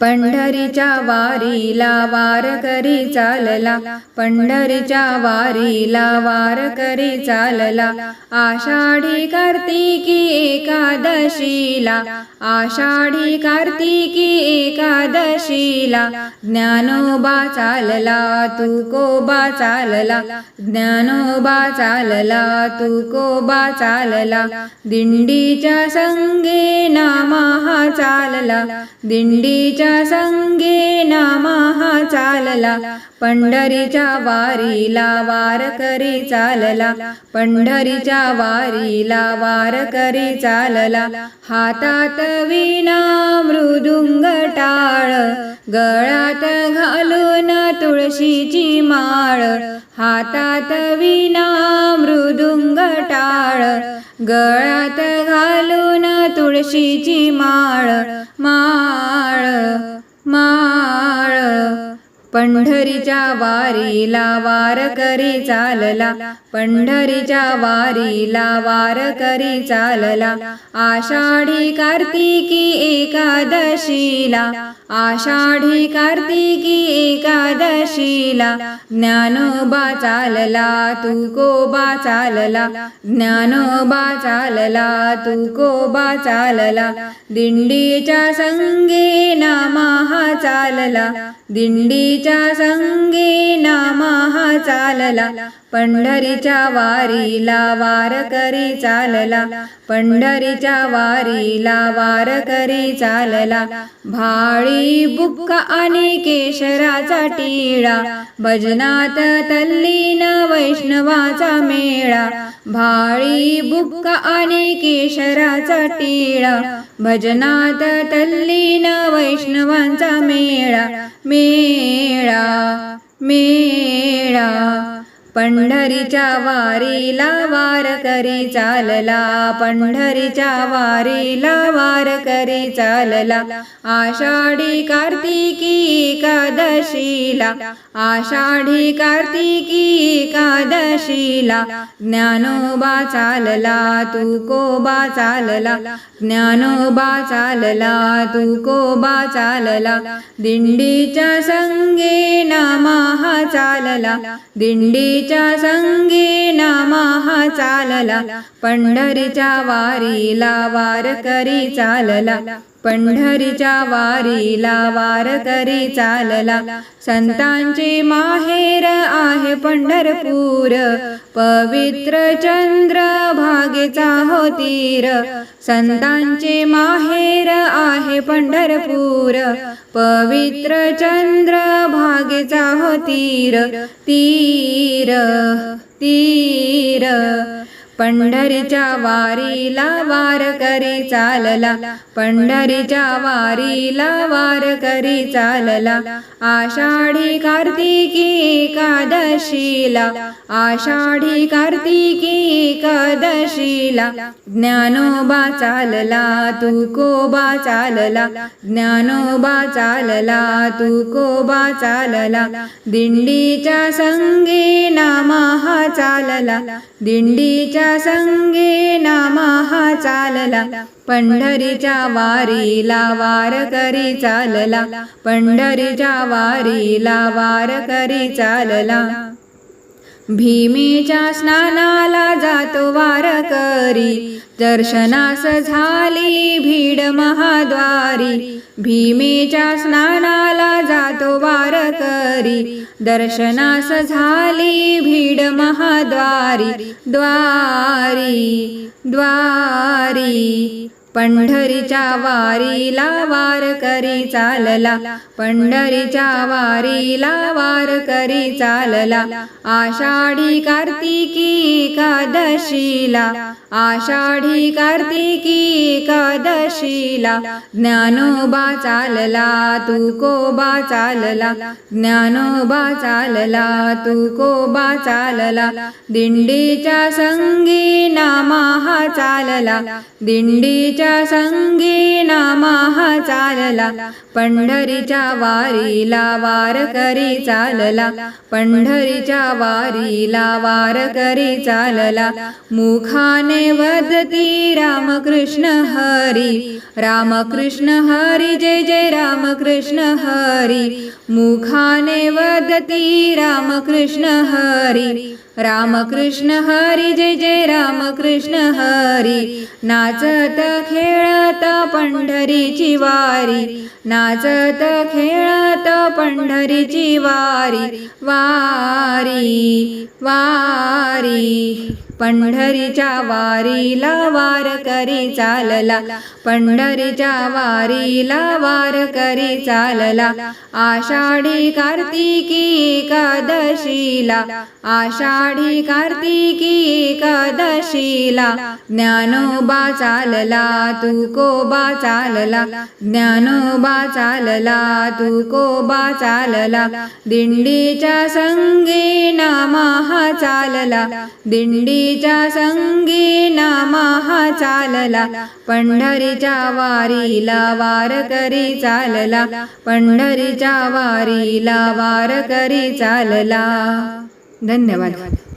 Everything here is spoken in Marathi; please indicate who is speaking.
Speaker 1: पंढरीच्या वारीला वार करी चालला. पंढरीच्या वारीला वार करी चालला. आषाढी कार्तिकी एकादशीला आषाढी कार्तिकी एकादशीला. ज्ञानोबा चालला तू कोबा चालला. ज्ञानोबा चालला तू कोबा चालला. दिंडीच्या संगे नामा चालला. दिंडीच्या संगे नामा चालला पंढरीच्या वारीला वार करी चालला पंढरीच्या वारीला वार करी चालला. हातात विना मृदुंग टाळ गळ्यात घालून तुळशीची माळ. हातात विना मृदुंग गळ्यात घालून तुळशीची माळ माळ माळ. पंढरीच्या वारीला वार करी चालला पंढरीच्या वारीला वार करी चालला. आषाढी कार्तिकी एकादशीला आषाढी कार्तिकी एकादशीला ज्ञानोबा चालला तू चालला ज्ञानोबा चालला तू चालला दिंडीच्या संगे नामा चालला दिंडीच्या संगे नामा चालला पंढरीच्या वारीला वार करी चालला पंढरीच्या वारीला वार करी चालला. भाळी बुक्का आणि केशराचा टिळा भजनात तल्लीन वैष्णवाचा मेळा भाळी बुक्का आणि केशराचा टिळा भजनात तल्लीन वैष्णवांचा मेळा मेळा मेळा. पंढरीच्या वारीला वार करी चालला. पंढरीच्या वारीला वार करी चालला. आषाढी कार्तिकी एकादशीला आषाढी कार्तिकी एकादशीला ज्ञानोबा चालला तू कोबा चालला. ज्ञानोबा चालला तू कोबा चालला. दिंडीच्या संगे नामा चालला. दिंडीच्या संगी नामा चालला. पंढरीच्या वारीला वार करी चालला. पंढरीच्या वारीला वार करी चालला. संतांची माहेर आहे पंढरपूर. पवित्र चंद्र भागेचा होतीर संतांचे माहेर आहे पंढरपूर. पवित्र चंद्र भागेचा होतीर तीर तीर पंढरीच्या वारीला वार करी चालला. पंढरीच्या वारीला वार करी चालला. आषाढी कार्तिकी एकादशीला. आषाढी कार्तिकी एकादशीला. ज्ञानोबा चालला तू कोबा चालला. ज्ञानोबा चालला तू कोबा चालला. दिंडीच्या संगे नामा चालला. दिंडीच्या संगे नामाहा चालला. पंढरीच्या वारीला वार करी चालला. पंढरीच्या वारीला वार करी चालला. भीमेच्या स्नानाला जातो वारकरी दर्शनास झाली भीड महाद्वारी. भीमेच्या स्नानाला जातो वारकरी दर्शनास झाली भीड महाद्वारी. द्वारी द्वारी पंढरीच्या वारीला वार करी चालला. पंढरीच्या वारीला वार करी चालला. आषाढी कार्तिकी एकादशीला आषाढी कार्तिकी एकादशीला ज्ञानोबा चालला तुकोबा चालला ज्ञानोबा चालला तुकोबा चालला दिंडीच्या संगी नामाहा चालला दिंडीच्या संगी नामाहा चालला पंढरीच्या वारीला वारकरी चालला पंढरीच्या वारीला वारकरी चालला मुखाने वदति रामकृष्ण हरी रामकृष्ण हरी जय जय रामकृष्ण हरी मुखाने वदति रामकृष्ण हरी रामकृष्ण हरी जय जय रामकृष्ण हरी. नाचत खेळत पंढरीची वारी. नाचत खेळत पंढरीची वारी. वारी वारी. पंढरीच्या वारीला वारकरी चालला. पंढरीच्या वारीला वारकरी चालला. आषाढी कार्तिकी एकादशीला. आषाढी कार्तिकी एकादशीला. ज्ञानोबा चालला तुकोबा चालला. ज्ञानोबा चालला तुकोबा चालला. दिंडीच्या संगी नामाहा चालला. दिंडीच्या संगी नामाहा चालला. पंढरीच्या वारीला वारकरी चालला. पंढरीच्या वारीला वारकरी चालला. धन्यवाद.